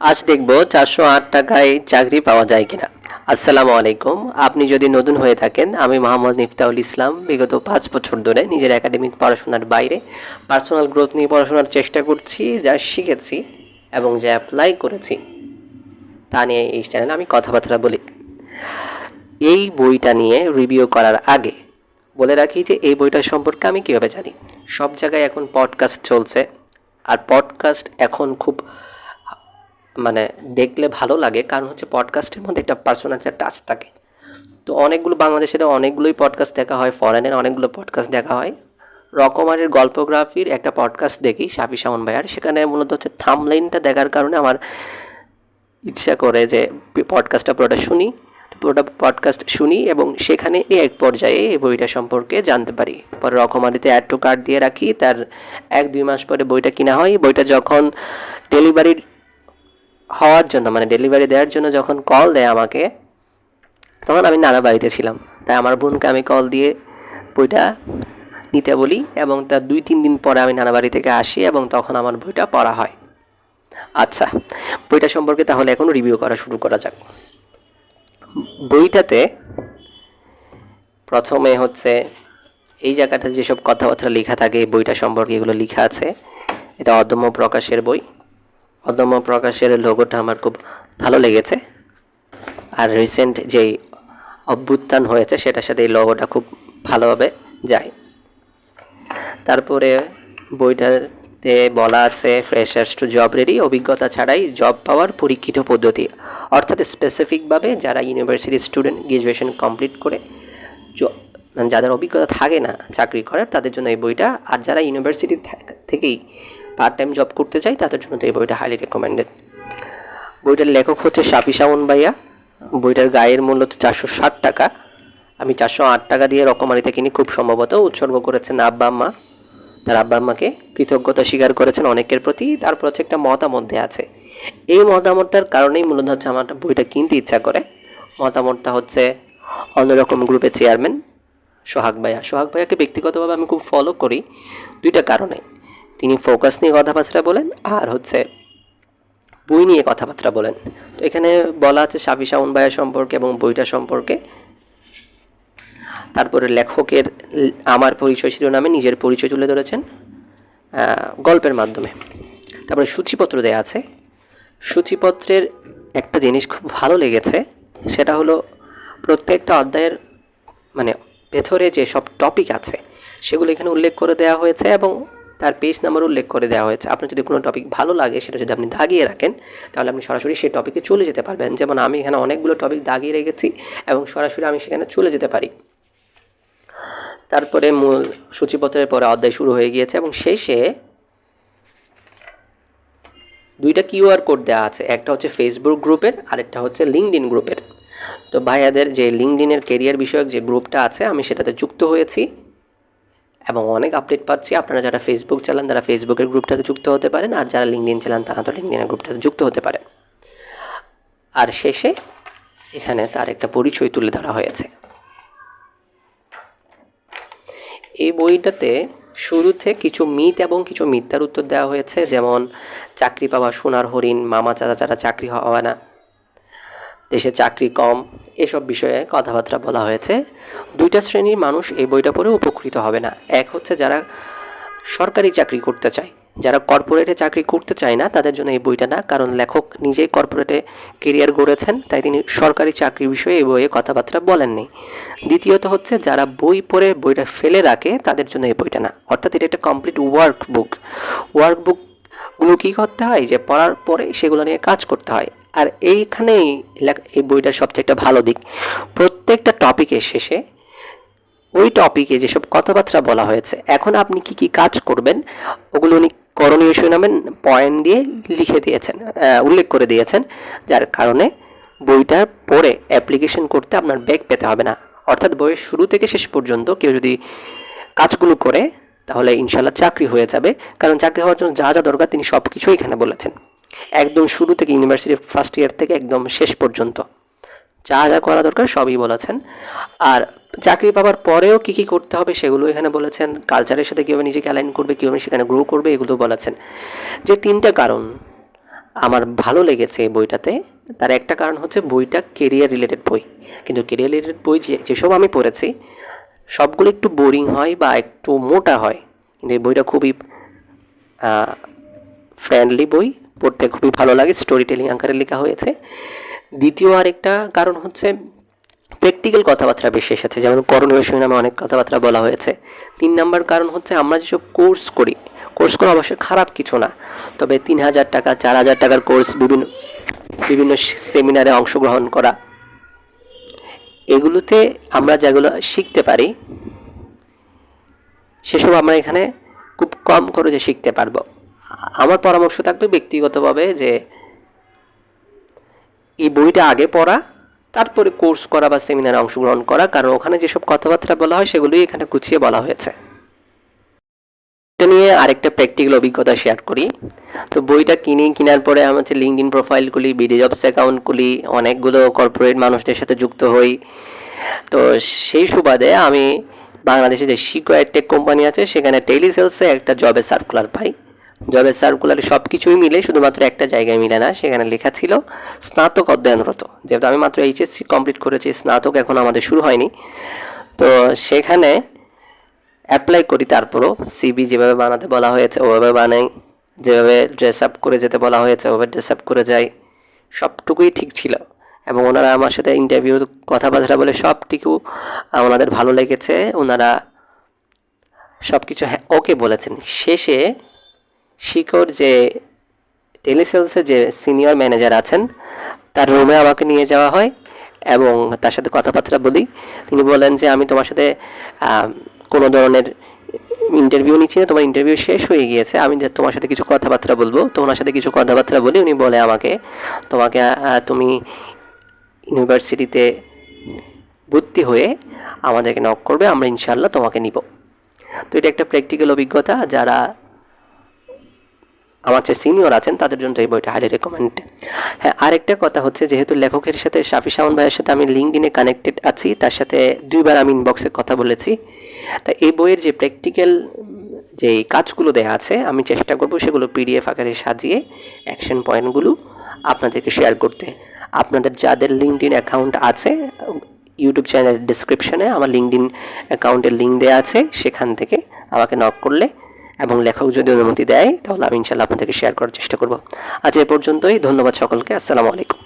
আজ দেখব চারশো আট টাকায় চাকরি পাওয়া যায় কিনা। আসসালামু আলাইকুম। আপনি যদি নতুন হয়ে থাকেন, আমি মোহাম্মদ নিফতাউল ইসলাম। বিগত পাঁচ বছর ধরে নিজের একাডেমিক পড়াশোনার বাইরে পার্সোনাল গ্রোথ নিয়ে পড়াশোনার চেষ্টা করছি, যা শিখেছি এবং যা অ্যাপ্লাই করেছি। তা নিয়ে এই চ্যানেলে আমি কথাবার্তা বলি। এই বইটা নিয়ে রিভিউ করার আগে বলে রাখি যে এই বইটা সম্পর্কে আমি কীভাবে জানি। সব জায়গায় এখন পডকাস্ট চলছে। আর পডকাস্ট এখন খুব মানে দেখলে ভালো লাগে, কারণ হচ্ছে পডকাস্টের মধ্যে একটা পার্সোনাল একটা টাচ থাকে। তো অনেকগুলো বাংলাদেশের অনেকগুলোই পডকাস্ট দেখা হয় ফরেনের অনেকগুলো পডকাস্ট দেখা হয়। রকমারের গল্পগ্রাফির একটা পডকাস্ট দেখি শাফি শামন ভাইয়ার। সেখানে মূলত হচ্ছে থামলাইনটা দেখার কারণে আমার ইচ্ছা করে যে পডকাস্টটা পুরোটা শুনি, পুরোটা পডকাস্ট শুনি এবং সেখানে এক পর্যায়ে এই বইটা সম্পর্কে জানতে পারি। পরে রকমারিতে অ্যাড টু কার্ড দিয়ে রাখি, তার এক দুই মাস পরে বইটা কিনা হয়। বইটা যখন ডেলিভারির হওয়ার জন্য মানে ডেলিভারি দেওয়ার জন্য যখন কল দেয় আমাকে, তখন আমি নানা বাড়িতে ছিলাম। তাই আমার বোনকে আমি কল দিয়ে বইটা নিতে বলি এবং তার দুই, তিন দিন পরে আমি নানা বাড়ি থেকে আসি এবং তখন আমার বইটা পড়া হয়। আচ্ছা বইটা সম্পর্কে তাহলে এখন রিভিউ করা শুরু করা যাক। বইটাতে প্রথমে হচ্ছে এই জায়গাটা যেসব কথাবার্তা লেখা থাকে, বইটা সম্পর্কে এগুলো লেখা আছে। এটা অদম্য প্রকাশের বই। অদম্য প্রকাশের লোগোটা আমার খুব ভালো লেগেছে। আর রিসেন্ট যেই অভ্যুত্থান হয়েছে, সেটার সাথে এই লোগোটা খুব ভালোভাবে যায়। তারপরে বইটাতে বলা আছে ফ্রেশার্স টু জব রেডি অভিজ্ঞতা ছাড়াই জব পাওয়ার পরীক্ষিত পদ্ধতি। অর্থাৎ স্পেসিফিকভাবে যারা ইউনিভার্সিটি স্টুডেন্ট গ্র্যাজুয়েশন কমপ্লিট করে মানে যাদের অভিজ্ঞতা থাকে না চাকরি করার, তাদের জন্য এই বইটা। আর যারা ইউনিভার্সিটি থেকেই পার্ট টাইম জব করতে চায় তাদের জন্য তো এই বইটা হাইলি রেকমেন্ডেড বইটার লেখক হচ্ছে শাফি শাওন ভাইয়া। বইটার গায়ের মূল্য হচ্ছে চারশো ষাট টাকা। আমি চারশো আট টাকা দিয়ে রকমারিতে কিনি, খুব সম্ভবত উৎসর্গ করেছেন আব্বা আম্মা। তার আব্বা আম্মাকে কৃতজ্ঞতা স্বীকার করেছেন অনেকের প্রতি। তার হচ্ছে একটা মতামত আছে। এই মতামতটার কারণেই মূলত হচ্ছে আমার বইটা কিনতে ইচ্ছা করে। মতামতটা হচ্ছে অন্যরকম গ্রুপের চেয়ারম্যান সোহাগ ভাইয়া। সোহাগ ভাইয়াকে ব্যক্তিগতভাবে আমি খুব ফলো করি। দুইটা কারণে। তিনি ফোকাস নিয়ে কথাবার্তা বলেন, আর হচ্ছে বই নিয়ে কথাবার্তা বলেন। তো এখানে বলা আছে সাফি শাওন ভাইয়া সম্পর্কে এবং বইটা সম্পর্কে। তারপরে লেখকের আমার পরিচয় শিরোনামে নিজের পরিচয় তুলে ধরেছেন গল্পের মাধ্যমে। তারপরে সূচিপত্র দেয়া আছে। সূচিপত্রের একটা জিনিস খুব ভালো লেগেছে, সেটা হলো প্রত্যেকটা অধ্যায়ের মানে ভেতরে যে সব টপিক আছে, সেগুলো এখানে উল্লেখ করে দেওয়া হয়েছে এবং তার পেজ নাম্বার উল্লেখ করে দেওয়া হয়েছে। আপনার যদি কোনো টপিক ভালো লাগে, সেটা যদি আপনি দাগিয়ে রাখেন, তাহলে আপনি সরাসরি সেই টপিকে চলে যেতে পারবেন। যেমন আমি এখানে অনেকগুলো টপিক দাগিয়ে রেখেছি এবং সরাসরি আমি সেখানে চলে যেতে পারি। তারপরে মূল সূচিপত্রের পরে অধ্যায় শুরু হয়ে গিয়েছে এবং শেষে দুইটা কিউআর কোড দেওয়া আছে। একটা হচ্ছে ফেসবুক গ্রুপের, আরেকটা হচ্ছে লিঙ্কডিন গ্রুপের। তো ভাইয়াদের যে লিঙ্কডিনের কেরিয়ার বিষয়ক যে গ্রুপটা আছে, আমি সেটাতে যুক্ত হয়েছি। এবং অনেক আপডেট পাচ্ছি। আপনারা যারা ফেসবুক চালান, তারা ফেসবুকের গ্রুপটাতে যুক্ত হতে পারেন আর যারা লিঙ্কডিন চালান, তারা তো লিঙ্কডিনের গ্রুপটাতে যুক্ত হতে পারেন আর শেষে এখানে তার একটা পরিচয় তুলে ধরা হয়েছে। এই বইটাতে শুরুতে কিছু মিথ এবং কিছু মিথ্যার উত্তর দেওয়া হয়েছে। যেমন, চাকরি পাওয়া সোনার হরিণ, মামা চাচা চারা চাকরি হওয়া না। দেশে চাকরি কম, এসব বিষয়ে কথাবার্তা বলা হয়েছে। দুইটা শ্রেণির মানুষ এই বইটা পড়ে উপকৃত হবে না। এক হচ্ছে যারা সরকারি চাকরি করতে চায়। যারা কর্পোরেটে চাকরি করতে চায় না, তাদের জন্য এই বইটা না, কারণ লেখক নিজেই কর্পোরেটে কেরিয়ার গড়েছেন, তাই তিনি সরকারি চাকরি বিষয়ে এই বইয়ে কথাবার্তা বলেননি। দ্বিতীয়ত হচ্ছে, যারা বই পড়ে বইটা ফেলে রাখে, তাদের জন্য এই বইটা না। অর্থাৎ এটা একটা কমপ্লিট ওয়ার্ক বুক ওয়ার্ক বুকগুলো কী করতে হয়? যে পড়ার পরে সেগুলো নিয়ে কাজ করতে হয়। আর এইখানেই এই বইটার সবচেয়ে একটা ভালো দিক। প্রত্যেকটা টপিকের শেষে ওই টপিকে যেসব কথাবার্তা বলা হয়েছে, এখন আপনি কি কি কাজ করবেন, ওগুলো উনি করণীয় নামে পয়েন্ট দিয়ে লিখে দিয়েছেন উল্লেখ করে দিয়েছেন, যার কারণে বইটা পড়ে অ্যাপ্লিকেশন করতে আপনার ব্যাগ পেতে হবে না। অর্থাৎ বইয়ের শুরু থেকে শেষ পর্যন্ত কেউ যদি কাজগুলো করে, তাহলে ইনশাল্লাহ চাকরি হয়ে যাবে। কারণ চাকরি হওয়ার জন্য যা যা দরকার তিনি সব কিছুই এখানে বলেছেন। একদম শুরু থেকে ইউনিভার্সিটির ফার্স্ট ইয়ার থেকে একদম শেষ পর্যন্ত। যা যা করা দরকার সবই বলেছেন। আর চাকরি পাওয়ার পরেও কী কী করতে হবে সেগুলো এখানে বলেছেন। কালচারের সাথে কীভাবে নিজেকে অ্যালাইন করবে, কীভাবে সেখানে গ্রো করবে, এগুলো বলেছেন। যে তিনটা কারণ আমার ভালো লেগেছে এই বইটাতে, তার একটা কারণ হচ্ছে বইটা কেরিয়ার রিলেটেড বই। কিন্তু কেরিয়ার রিলেটেড বই যে, যেসব আমি পড়েছি, সবগুলো একটু বোরিং হয় বা একটু মোটা হয়। কিন্তু এই বইটা খুবই ফ্রেন্ডলি বই। পড়তে খুবই ভালো লাগে স্টোরি টেলিং আকারে লেখা হয়েছে। দ্বিতীয় আরেকটা কারণ হচ্ছে প্র্যাকটিক্যাল কথাবার্তা বেশি এসেছে, যেমন করণীয় বিষয় নামে অনেক কথাবার্তা বলা হয়েছে। তিন নাম্বার কারণ হচ্ছে আমরা যেসব কোর্স করি কোর্স করা অবশ্যই খারাপ কিছু না, তবে তিন হাজার টাকা, চার হাজার টাকার কোর্স বিভিন্ন বিভিন্ন সেমিনারে অংশগ্রহণ করা, এগুলোতে আমরা যেগুলো শিখতে পারি, সেসব আমরা এখানে খুব কম খরচে শিখতে পারব। আমার পরামর্শ থাকবে ব্যক্তিগতভাবে যে এই বইটা আগে পড়া, তারপরে কোর্স করা বা সেমিনারে অংশগ্রহণ করা, কারণ ওখানে যেসব কথাবার্তা বলা হয় সেগুলোই এখানে গুছিয়ে বলা হয়েছে। এটা নিয়ে আরেকটা প্র্যাকটিক্যাল অভিজ্ঞতা শেয়ার করি। তো বইটা কিনি, কেনার পরে আমার হচ্ছে লিঙ্ক ইন প্রোফাইল খুলি বিডি জবস অ্যাকাউন্ট খুলি, অনেকগুলো কর্পোরেট মানুষদের সাথে যুক্ত হই। তো সেই সুবাদে আমি বাংলাদেশে যে সিকোয়ার টেক কোম্পানি আছে, সেখানে টেলিসেলসে একটা জবের সার্কুলার পাই। জবের সার্কুলারে সব কিছুই মিলে শুধুমাত্র একটা জায়গায় মিলে না, সেখানে লেখা ছিল স্নাতক অধ্যয়নরত। যেহেতু আমি মাত্র এইচএসসি কমপ্লিট করেছি, স্নাতক এখন আমাদের শুরু হয়নি। তো সেখানে অ্যাপ্লাই করি, তারপরও সিবি যেভাবে বানাতে বলা হয়েছে, ওভাবে বানাই। যেভাবে ড্রেস আপ করে যেতে বলা হয়েছে, ওভাবে ড্রেস আপ করে যাই। সবটুকুই ঠিক ছিল। এবং ওনারা আমার সাথে ইন্টারভিউ কথাবার্তা বলে সবটুকু ওনাদের ভালো লেগেছে। ওনারা সব কিছু হ্যাঁ ওকে বলেছেন। শেষে শিকড় যে টেলিসেলসের যে সিনিয়র ম্যানেজার আছেন, তার রুমে আমাকে নিয়ে যাওয়া হয় এবং তার সাথে কথাবার্তা বলি। তিনি বলেন যে, আমি তোমার সাথে কোনো ধরনের ইন্টারভিউ নিচ্ছি না। তোমার ইন্টারভিউ শেষ হয়ে গিয়েছে। আমি তোমার সাথে কিছু কথাবার্তা বলব। তো ওনার সাথে কিছু কথাবার্তা বলি। উনি বলে আমাকে, তোমাকে তুমি ইউনিভার্সিটিতে ভর্তি হয়ে আমাদেরকে নক করবে। আমরা ইনশাল্লাহ তোমাকে নিব। তো এটা একটা প্র্যাকটিক্যাল অভিজ্ঞতা। যারা আমার যে সিনিয়র আছেন, তাদের জন্য এই বইটা হাইলি রেকমেন্ড হ্যাঁ আরেকটা কথা হচ্ছে, যেহেতু লেখকের সাথে শাফি সামন ভাইয়ের সাথে আমি লিঙ্কডিনে কানেক্টেড আছি, তার সাথে দুইবার আমি ইনবক্সে কথা বলেছি। তা এই বইয়ের যে প্র্যাকটিক্যাল যে কাজগুলো দেওয়া আছে, আমি চেষ্টা করব সেগুলো পিডিএফ আকারে সাজিয়ে অ্যাকশন পয়েন্টগুলো আপনাদেরকে শেয়ার করতে। আপনাদের যাদের লিঙ্কডিন অ্যাকাউন্ট আছে ইউটিউব চ্যানেলের ডিসক্রিপশনে আমার লিঙ্কডিন অ্যাকাউন্টের লিঙ্ক দেওয়া আছে, সেখান থেকে আমাকে নক করলে এবং লেখক যদি অনুমতি দেয়, তাহলে আমি ইনশাল্লাহ আপনাদেরকে শেয়ার করার চেষ্টা করব। আজ এ পর্যন্তই, ধন্যবাদ সকলকে, আসসালামু আলাইকুম।